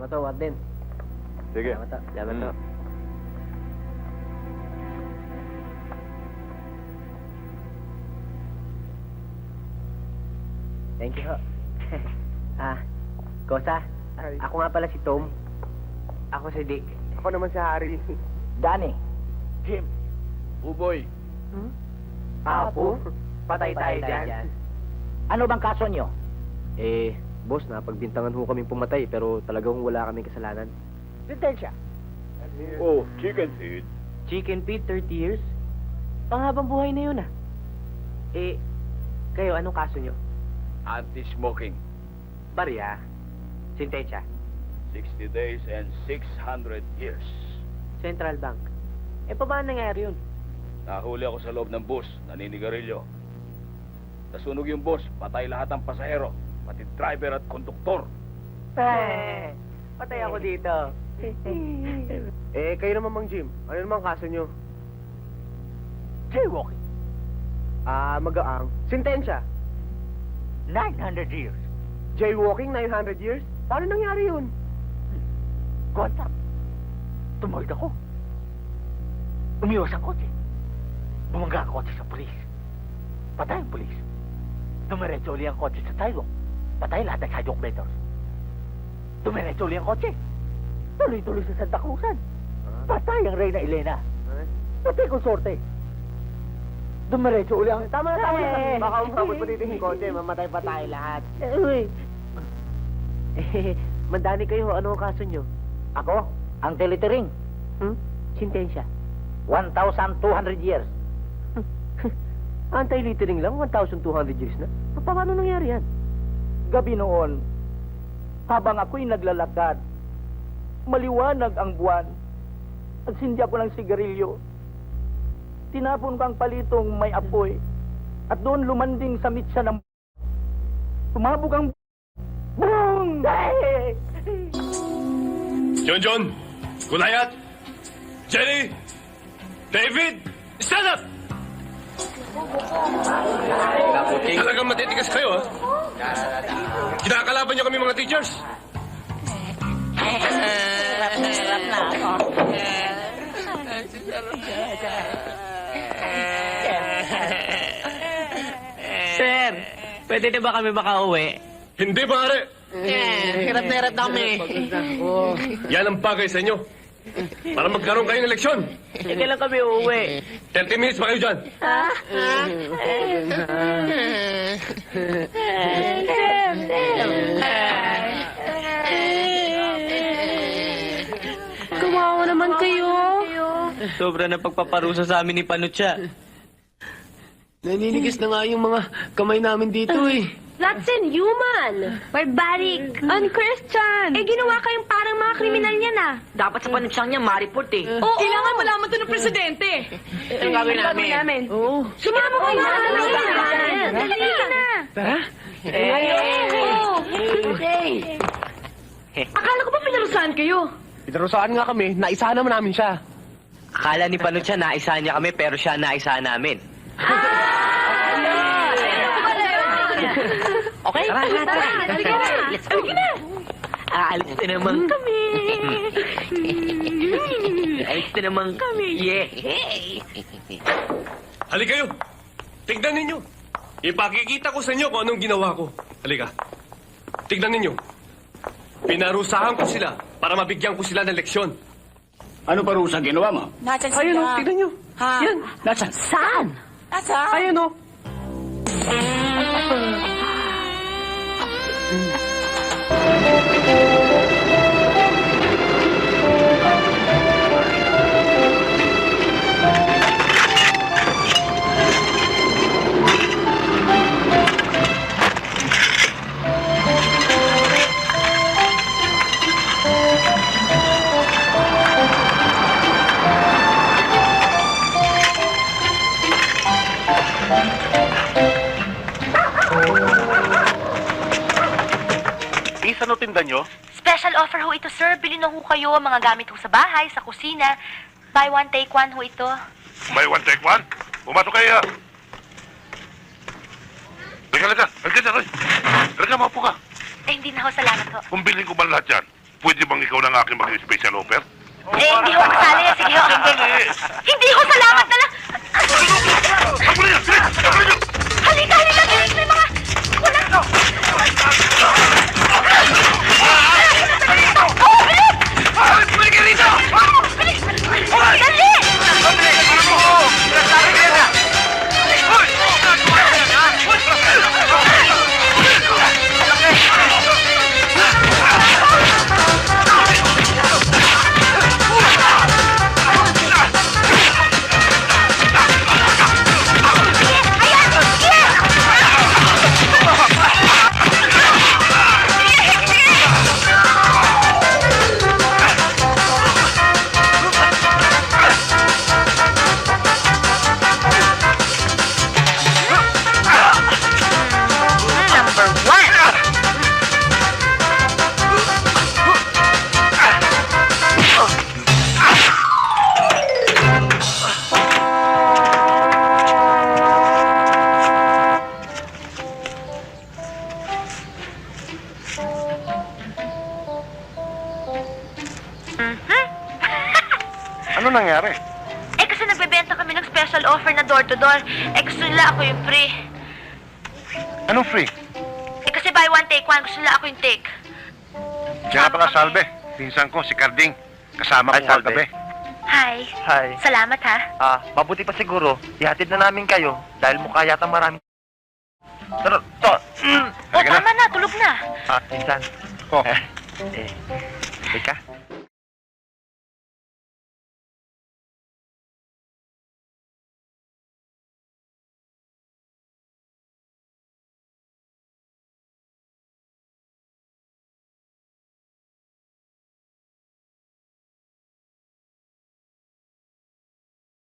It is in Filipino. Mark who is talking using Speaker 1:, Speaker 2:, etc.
Speaker 1: Salamat to, Warden.
Speaker 2: Sige.
Speaker 1: Salamat to. Salamat to.
Speaker 2: Mm.
Speaker 1: Thank you ho. ah, Kosa,
Speaker 3: Ay.
Speaker 1: ako nga pala si Tom. Ako si Dick.
Speaker 3: Ako naman si Harry.
Speaker 4: Danny,
Speaker 3: Jim.
Speaker 2: Uboy.
Speaker 1: Apo?
Speaker 3: Patay tayo dyan.
Speaker 4: ano bang kaso nyo?
Speaker 1: Eh, boss, napagbintangan ho kaming pumatay pero talagang wala kaming kasalanan.
Speaker 4: Sentensya.
Speaker 2: Oh, chicken feed.
Speaker 1: Chicken feed, 30 years? Panghabang buhay na yun ah. Eh, kayo, anong kaso nyo?
Speaker 2: Anti-smoking.
Speaker 1: Barya. Sintensya.
Speaker 2: 60 days and 600 years.
Speaker 1: Central Bank. Eh, paano nangyari yun?
Speaker 2: Nahuli ako sa loob ng bus, naninigarilyo. Nasunog yung bus, patay lahat ng pasahero, pati driver at konduktor.
Speaker 1: Eh, patay ako dito.
Speaker 3: Eh, kayo naman, Mang Jim. Ano naman kaso nyo?
Speaker 4: Jaywalking.
Speaker 3: Ah, magaang. Sentensya.
Speaker 4: 900 years.
Speaker 3: Jaywalking, 900 years? Paano nangyari yun?
Speaker 4: Contact. Tumawid ako. Umiwas ang kotse. Bumangga ang kotse sa polis. Patay ang polis. Dumiretso uli ang kotse sa sidewalk. Patay lahat ng sidewalk vendors. Dumiretso uli ang kotse. Tuloy-tuloy sa Santa Cruzan. Patay ang Reyna Elena. Patay kong sorte. Dumiretso uli ang...
Speaker 3: Tama na, tama na. Baka umabot pa dito yung kotse, mamatay pa tayo lahat.
Speaker 1: Uy. Eh, mandani kayo. Ano ang kaso nyo?
Speaker 4: Ako, ang telitering.
Speaker 1: Hmm? Sintensya.
Speaker 4: 1,200 years.
Speaker 1: Anti-littering lang, 1,200 years na. Pa- Paano nangyari yan?
Speaker 4: Gabi noon, habang ako'y naglalakad, maliwanag ang buwan. Nagsindi ako ng sigarilyo. Tinapon ko ang palitong may apoy. At doon lumanding sa mitsa ng... Tumabog ang... Boom! Hey!
Speaker 5: John John, Gulayat, Jenny, David, stand up! Talagang matitigas kayo, ha? Kinakalaban niyo kami mga teachers.
Speaker 6: Sir, pwede na ba kami makauwi?
Speaker 5: Hindi, pare.
Speaker 6: Hirap na hirap na kami.
Speaker 5: Yan ang bagay sa inyo. Para magkaroon kayo ng leksyon.
Speaker 6: Eh, kailan kami uuwi?
Speaker 5: 30 minutes pa kayo dyan.
Speaker 7: Kawawa
Speaker 6: Sobra na pagpaparusa sa amin ni Panucha.
Speaker 8: Naninigas na nga yung mga kamay namin dito eh.
Speaker 7: That's inhuman. Barbaric. Unchristian. Eh, ginawa kayong parang mga kriminal yan ah.
Speaker 6: Dapat sa Panucha niya, ma-report eh.
Speaker 7: Oo. Kailangan malaman to ng presidente.
Speaker 6: Ang gagawin namin?
Speaker 8: Oo.
Speaker 7: Sumama ko na. Dali ka na.
Speaker 8: Tara.
Speaker 7: Akala ko ba pinarusahan kayo?
Speaker 3: Pinarusahan nga kami, naisa naman namin siya.
Speaker 6: Akala ni Panucha naisa niya kami, pero siya naisa namin. Okay? Tara, tara, tara.
Speaker 7: Sige na.
Speaker 6: Let's go.
Speaker 7: Sige na.
Speaker 6: Aalis na naman kami. Aalis na naman kami. Yeah.
Speaker 5: Halika kayo. Tignan ninyo. Ipakikita ko sa inyo kung anong ginawa ko. Halika. Tignan ninyo. Pinarusahan ko sila para mabigyan ko sila ng leksyon.
Speaker 8: Ano parusa ginawa mo?
Speaker 7: Nasaan
Speaker 3: Ayun o, tignan nyo. Yan.
Speaker 8: Nasaan?
Speaker 7: Saan? Nasaan?
Speaker 3: Ayun o.
Speaker 2: Isa no tinda nyo?
Speaker 9: Special offer ho ito, sir. Bili na ho kayo ang mga gamit ho sa bahay, sa kusina. Buy one, take one ho ito.
Speaker 10: May one take one? Pumato kayo. Halika, halika. Halika dyan, Roy. Halika, maupo ka.
Speaker 9: Eh, hindi na ho, salamat ho.
Speaker 10: Kung bilhin ko ba lahat yan? pwede bang ikaw na ang aking maging special offer?
Speaker 9: Eh, hindi ho kasali. Sige ho. Hindi ho, salamat
Speaker 11: Ano nangyari?
Speaker 9: Eh, kasi nagbebenta kami ng special offer na door-to-door. Eh, gusto nila ako yung free.
Speaker 11: Anong free?
Speaker 9: Eh, kasi buy one, take one. Gusto nila ako yung take.
Speaker 11: Diyan nga pala, Salve. Pinsan ko, si Carding. Kasama
Speaker 12: Ay,
Speaker 11: ko
Speaker 12: Salve.
Speaker 11: kagabi.
Speaker 9: Hi.
Speaker 12: Hi.
Speaker 9: Salamat, ha?
Speaker 12: Ah, mabuti pa siguro, ihatid na namin kayo dahil mukha yata marami. Tara, to. Mm.
Speaker 9: O,
Speaker 11: Halika na.
Speaker 9: tama na. Tulog na.
Speaker 12: Ah, minsan.
Speaker 11: Oh.
Speaker 12: Eh, eh, teka.